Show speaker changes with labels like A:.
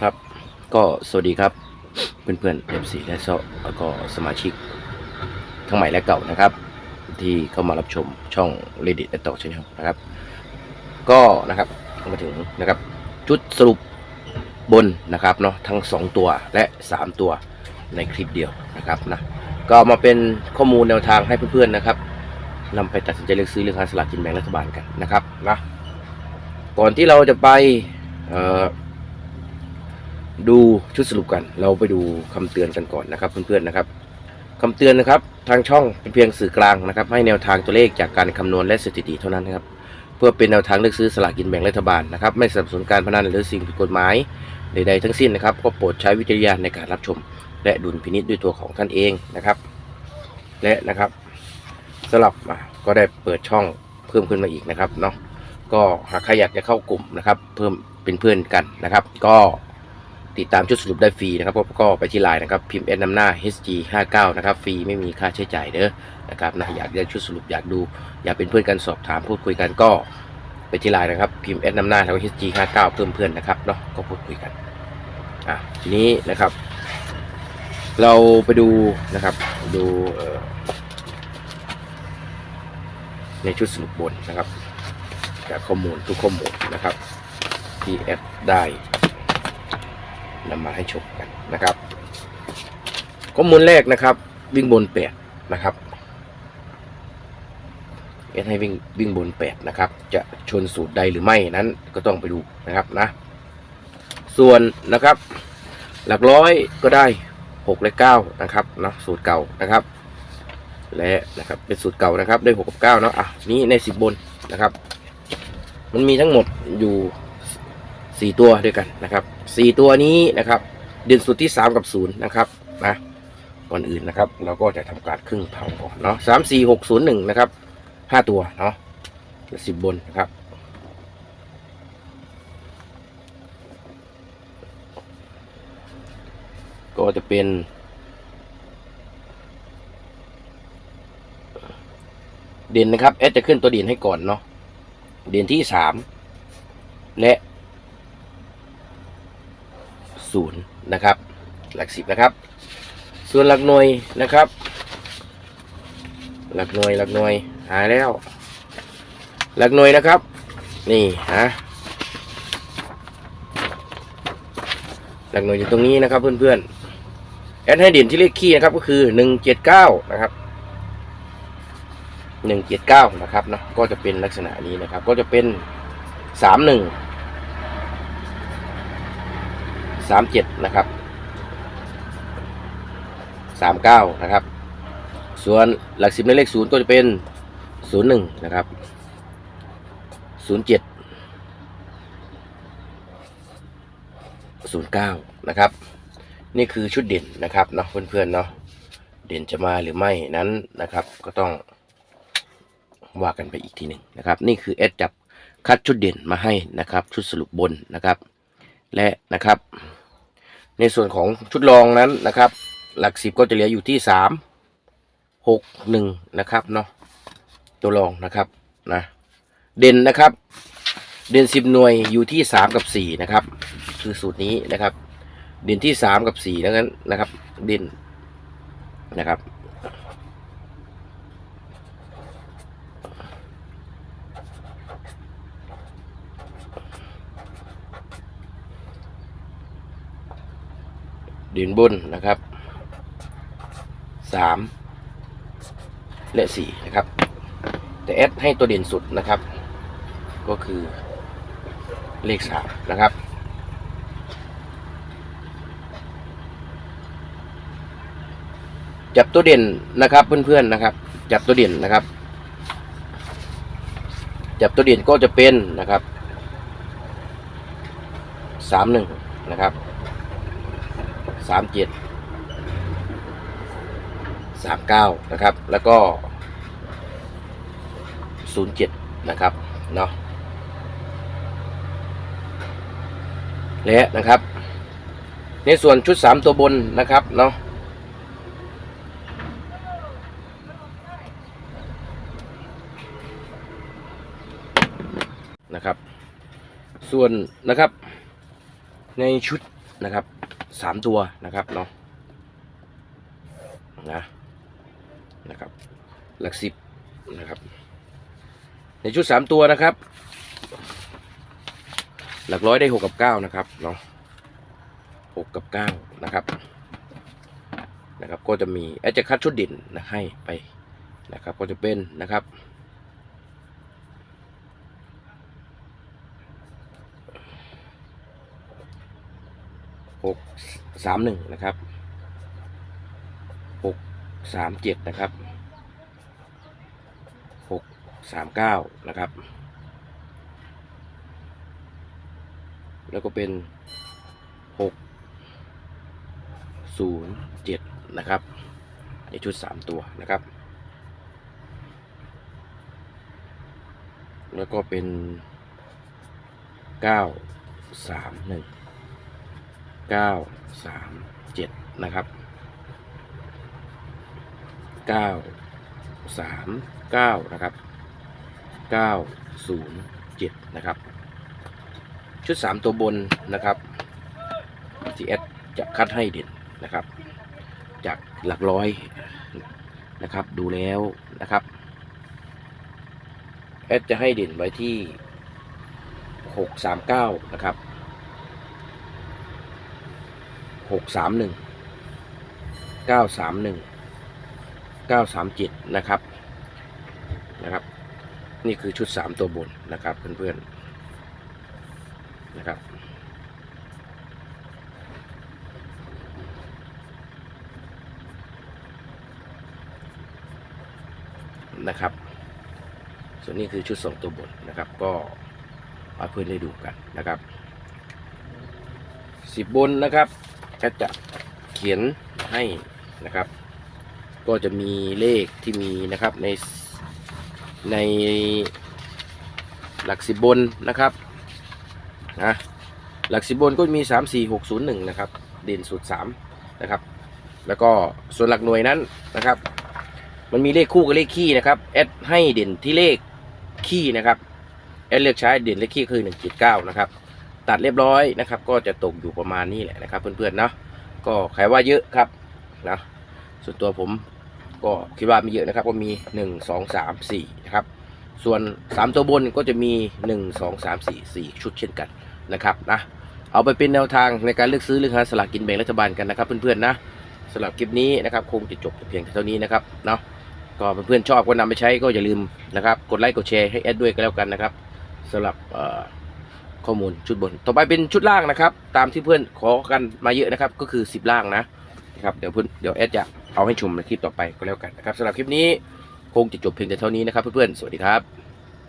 A: ครับ ก็สวัสดีครับ เพื่อนๆเอฟซีและแล้วก็สมาชิก ทั้งใหม่และเก่านะครับ ที่เข้ามารับชมช่อง Reddit และต่อช n น e l นะครับ ก็นะครับมาถึงนะครับ จุดสรุปบนนะครับเนาะทั้ง 2 ตัวและ 3 ตัวในคลิปเดียวนะครับนะก็มาเป็นข้อมูลแนวทางให้เพื่อนๆนะครับนำไปตัดสินใจเลือกซื้อเลือกหาสลากกินแบ่งรัฐบาลกันนะครับนะก่อนที่เราจะไปเอ่อ ดูชุดสรุปกัน เราไปดูคำเตือนกันก่อนนะครับเพื่อนๆนะครับคำเตือนนะครับทางช่องเป็นเพียงสื่อกลางนะครับ ให้แนวทางตัวเลขจากการคำนวณและสถิติเท่านั้นนะครับ เพื่อเป็นแนวทางเลือกซื้อสลากกินแบ่งรัฐบาลนะครับ ไม่สนับสนุนการพนันหรือสิ่งผิดกฎหมายใดๆทั้งสิ้นนะครับ ก็โปรดใช้วิจารณญาณในการรับชม และดุลพินิจด้วยตัวของท่านเองนะครับ และนะครับสลับก็ได้เปิดช่องเพิ่มขึ้นมาอีกนะครับเนาะก็หากใครอยากจะเข้ากลุ่มนะครับ เพิ่มเป็นเพื่อนกันนะครับ ก็ ติดตามชุดสรุปได้ฟรีนะครับก็ไปที่ไลน์นะครับพิมพ์เอนนำหน้า HG 59 นะครับฟรีไม่มีค่าใช้จ่ายเด้อนะครับนะอยากได้ชุดสรุปอยากดู อยากเป็นเพื่อนกันสอบถามพูดคุยกันก็ไปที่ไลน์นะครับพิมพ์เอนนำหน้าแล้ว HG 59 เพิ่มเพื่อนนะครับเนาะก็พูดคุยกันอะทีนี้นะครับ เราไปดูนะครับดูเอ่อในชุดสรุปบนนะครับ จากข้อมูลทุกข้อมูลนะครับที่แอดได้ นำมาให้ชมกันนะครับข้อมูลแรกนะครับ วิ่งบนแปดนะครับแอดให้วิ่งวิ่งบนแปดนะครับ จะชนสูตรใดหรือไม่นั้นก็ต้องไปดูนะครับนะ ส่วนนะครับ หลักร้อยก็ได้6และ9นะครับเนาะสูตรเก่านะครับ และนะครับเป็นสูตรเก่านะครับได้6กกับ9เนาะอะนี้ใน10บนนะครับ มันมีทั้งหมดอยู่ 4ตัวด้วยกันนะครับ4ตัวนี้นะครับเด่นสุดที่3กับ0นย์นะครับนะก่อนอื่นนะครับ เราก็จะทำการครึ่งเผาก่อนเนาะ3 4 6 0 1นย์หนึ่งนะครับ5ตัวเนาะสิบบนนะครับก็จะเป็นเด่นนะครับแอดจะขึ้นตัวเด่นให้ก่อนเนาะเด่นที่สามและ ศูนย์นะครับ หลักสิบนะครับ ส่วนหลักหน่วยนะครับ หลักหน่วยหลักหน่วยหายแล้ว หลักหน่วยนะครับ นี่ฮะหลักหน่วยอยู่ตรงนี้นะครับเพื่อนๆแอดให้เด่นที่เลขคี่นะครับก็คือหนึ่งเจ็ดเก้านะครับหนึ่งเจ็ดเก้านะครับเนาะก็จะเป็นลักษณะนี้นะครับ ก็จะเป็นสามหนึ่ง สามเจ็ดนะครับสามเก้านะครับ ส่วนหลักสิบในเลขศูนย์ก็จะเป็นศูนย์หนึ่งนะครับศูนย์เจ็ดศูนย์เก้านะครับ นี่คือชุดเด่นนะครับเนาะเพื่อนๆเนาะเด่นจะมาหรือไม่นั้นนะครับ ก็ต้องว่ากันไปอีกทีหนึ่งนะครับ นี่คือเอสจับคัดชุดเด่นมาให้นะครับ ชุดสรุปบนนะครับ และนะครับ ในส่วนของชุดรองนั้นนะครับ หลักสิบก็จะเหลืออยู่ที่สามหกหนึ่งนะครับเนาะตัวรองนะครับนะเด่นนะครับ เด่นสิบหน่วยอยู่ที่สามกับสี่นะครับ คือสูตรนี้นะครับ เด่นที่สามกับสี่ดังนั้นนะครับ เด่นนะครับ ด่นบนนะครับสามและสี่นะครับ แต่แอดให้ตัวเด่นสุดนะครับ ก็คือเลขสามนะครับจับตัวเด่นนะครับเพื่อนๆนะครับ จับตัวเด่นนะครับ จับตัวเด่นก็จะเป็นนะครับสามหนึ่งนะครับ สามเจ็ดสามเก้านะครับ แล้วก็ศูนย์เจ็ดนะครับเนาะและนะครับ ในส่วนชุดสามตัวบนนะครับเนาะนะครับ ส่วนนะครับในชุดนะครับ สามตัวนะครับเนาะนะนะครับ หลักสิบนะครับ ในชุดสามตัวนะครับ หลักร้อยได้หกกับเก้านะครับเนาะหกกับเก้านะครับนะครับ ก็จะมีแอดจะคัดชุดด่นนะให้ไปนะครับ ก็จะเป็นนะครับ หกสามหนึ่งนะครับหกสามเจ็ดนะครับหกสามเก้านะครับ แล้วก็เป็นหกศูนย์เจ็ดนะครับในชุดสามตัวนะครับ แล้วก็เป็นเก้าสามหนึ่ง เก้าสามเจ็ดนะครับเก้าสามเก้านะครับเก้าศูนย์เจ็ดนะครับ ชุดสามตัวบนนะครับทีเอสจะคัดให้เด่นนะครับ จากหลักร้อยนะครับดูแล้วนะครับเอสจะให้เด่นไว้ที่หกสามเก้านะครับ หกสามหนึ่งเก้าสามหนึ่งเก้าสามเจ็ดนะครับนะครับ นี่คือชุดสามตัวบนนะครับเพื่อนๆนะครับนะครับ ส่วนนี้คือชุดสองตัวบนนะครับ ก็เอาเพื่อนได้ดูกันนะครับสิบบนนะครับ ก็จะเขียนให้นะครับ ก็จะมีเลขที่มีนะครับในในหลักสิบบนนะครับนะหลักสิบบนก็มี 3 4 6 0 1 นะครับ เด่นสุด3นะครับ แล้วก็ส่วนหลักหน่วยนั้นนะครับ มันมีเลขคู่กับเลขคี่นะครับแอดให้เด่นที่เลขคี่นะครับแอดเลือกใช้เด่นเลขคี่คือ 1.9 นะครับ ตัดเรียบร้อยนะครับ ก็จะตกอยู่ประมาณนี้แหละนะครับ เพื่อนๆเนาะก็ใครว่าเยอะครับนะส่วนตัวผมก็คิดว่าไม่เยอะนะครับ ก็มี 1 2 3 4นะครับส่วน 3 ตัวบนก็จะมี 1 2 3 4 4 ชุดเช่นกันนะครับนะเอาไปเป็นแนวทางในการเลือกซื้อเลือกหาสลากกินแบ่งรัฐบาลกันนะครับเพื่อนๆนะสำหรับคลิปนี้นะครับคงจะจบเพียงเท่านี้นะครับเนาะก็เพื่อนๆชอบก็นำไปใช้ก็อย่าลืมนะครับ กดไลค์กดแชร์ให้แอดด้วยก็แล้วกันนะครับสำหรับเอ่อ ข้อมูลชุดบน ต่อไปเป็นชุดล่างนะครับ ตามที่เพื่อนขอกันมาเยอะนะครับ ก็คือ 10 ล่างนะนะครับเดี๋ยวเพื่อนเดี๋ยวแอดจะเอาให้ชมในคลิปต่อไปก็แล้วกันนะครับสำหรับคลิปนี้คงจะจบเพียงแต่เท่านี้นะครับเพื่อนๆสวัสดีครับ